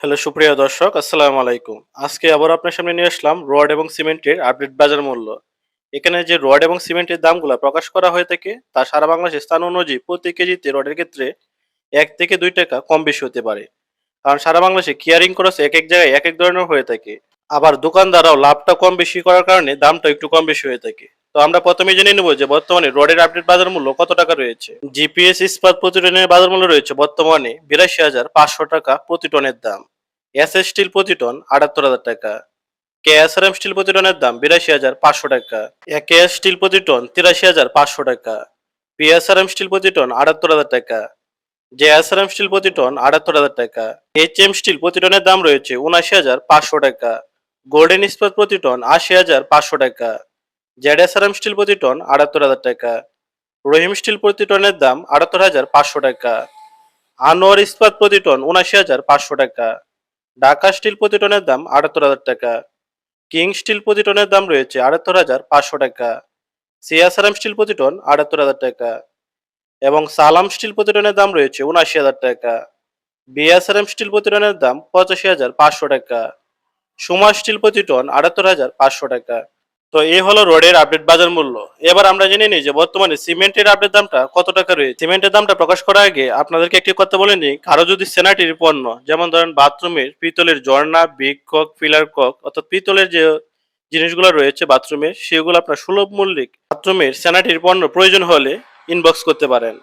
Hello, সুপ্রিয় দর্শক, আসসালামু আলাইকুম। আজকে আবার আপনার সামনে নিয়ে আসলাম রড এবং সিমেন্টের আপডেট বাজার মূল্য। এখানে যে রড এবং সিমেন্টের দামগুলো প্রকাশ করা হয়ে থাকে, তা সারা বাংলাদেশের স্থান অনুযায়ী প্রতি কেজিতে রডের ক্ষেত্রে এক থেকে দুই টাকা কম বেশি হতে পারে। কারণ সারা বাংলাদেশে কেয়ারিং খরচ এক এক জায়গায় এক এক ধরনের হয়ে থাকে। আবার দোকানদাররাও লাভটা কম বেশি করার কারণে দামটা একটু কম বেশি হয়ে থাকে। তো আমরা প্রথমে জেনে নেব যে বর্তমানে রডের আপডেট বাজার মূল্য কত টাকা রয়েছে? জিপিএস ইস্পাত প্রতি টনের বাজার মূল্য রয়েছে বর্তমানে বিরাশি হাজার পাঁচশো টাকা প্রতি টনের দাম। এস এস স্টিল প্রতি টন আটাত্তর হাজার টাকা। K S R M steel প্রতি টনের দাম বিরাশি হাজার পাঁচশো টাকা। কে এস স্টিল প্রতি টন তিরাশি হাজার পাঁচশো টাকা। P S R M steel প্রতি টন আটাত্তর হাজার টাকা। J S R M steel প্রতি টন আটাত্তর হাজার টাকা। এইচ এম স্টিল প্রতি টনের দাম রয়েছে উনাশি হাজার পাঁচশো টাকা। গোল্ডেন ইস্পাত প্রতি টন আশি হাজার পাঁচশো টাকা। এম স্টিল প্রতি টন আটাত্তর হাজার টাকা। রহিম স্টিল প্রতি টনের দাম আটাত্তর হাজার পাঁচশো টাকা। আনোয়ার ইস্পাত প্রতি টন উনাশি হাজার পাঁচশো টাকা। ঢাকা স্টিল প্রতি টনের দাম আটাত্তর হাজার টাকা। কিং স্টিল প্রতি টনের দাম রয়েছে আটাত্তর হাজার পাঁচশো টাকা। সিয়াসারাম স্টিল প্রতি টন আটাত্তর হাজার টাকা। এবং সালাম স্টিল প্রতি টনের দাম রয়েছে উনআশি হাজার টাকা। বিএসআরএম স্টিল প্রতি টনের দাম পঁচাশি হাজার পাঁচশো টাকা। সুমা স্টিল প্রতি টন আটাত্তর হাজার পাঁচশো টাকা। তো এই হলো রোডের আপডেট বাজার মূল্য। এবার আমরা জেনে নিই যে বর্তমানে সিমেন্টের আপডেট দামটা কত টাকা রয়েছে সিমেন্টের দামটা প্রকাশ করার আগে আপনাদেরকে একটি কথা বলে নিই, কারও যদি সেনাটির পণ্য, যেমন ধরেন বাথরুমের পিতলের ঝর্ণা, বিগ কক, পিলার কক, অর্থাৎ পিতলের যে জিনিসগুলো রয়েছে বাথরুমের সেগুলো আপনার সুলভ মূল্যে বাথরুমের সেনাটির পণ্য প্রয়োজন হলে ইনবক্স করতে পারেন।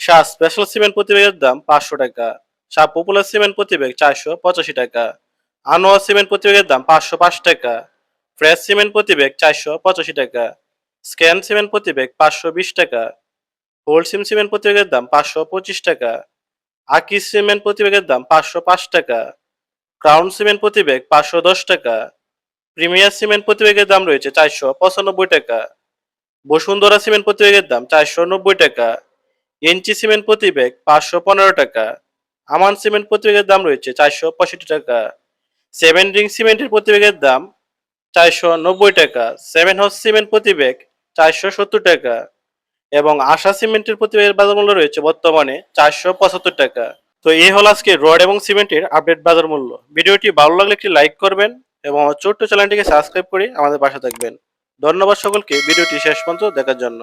শাহ স্পেশাল সিমেন্ট প্রতিবেগের দাম পাঁচশো টাকা শাহ পপুলার সিমেন্ট প্রতিবেগ চারশো পঁচাশি টাকা। আনোয়া সিমেন্ট প্রতি ব্যাগের দাম পাঁচশো পাঁচ টাকা, ফ্রেশ সিমেন্ট প্রতি ব্যাগ চারশো পঁচাশি টাকা, স্ক্যান সিমেন্ট প্রতি ব্যাগ পাঁচশো বিশ টাকা, হোল সিম সিমেন্ট প্রতি ব্যাগের দাম পাঁচশো পঁচিশ টাকা আকিস সিমেন্ট প্রতি ব্যাগের দাম পাঁচশো পাঁচ টাকা, ক্রাউন সিমেন্ট প্রতি ব্যাগ পাঁচশো দশ টাকা, প্রিমিয়ার সিমেন্ট প্রতি ব্যাগের দাম রয়েছে চারশো পঁচানব্বই টাকা, বসুন্ধরা সিমেন্ট প্রতি ব্যাগের দাম চারশো নব্বই টাকা ইঞ্চি সিমেন্ট প্রতি ব্যাগ পাঁচশো পনেরো টাকা, আমান সিমেন্ট প্রতি ব্যাগের দাম রয়েছে চারশো পঁয়ষট্টি টাকা সেভেন রিং সিমেন্টের প্রতি ব্যাগের দাম চারশো নব্বই টাকা, সেভেন হাউস সিমেন্ট প্রতি ব্যাগ চারশো সত্তর টাকা এবং আশা সিমেন্টের প্রতি ব্যাগের বাজার মূল্য রয়েছে বর্তমানে চারশো পঁচাত্তর টাকা। তো এই হল আজকে রড এবং সিমেন্টের আপডেট বাজার মূল্য ভিডিওটি ভালো লাগলে একটি লাইক করবেন এবং ছোট্ট চ্যানেলটিকে সাবস্ক্রাইব করে আমাদের পাশে থাকবেন। ধন্যবাদ সকলকে, ভিডিওটি শেষ পর্যন্ত দেখার জন্য।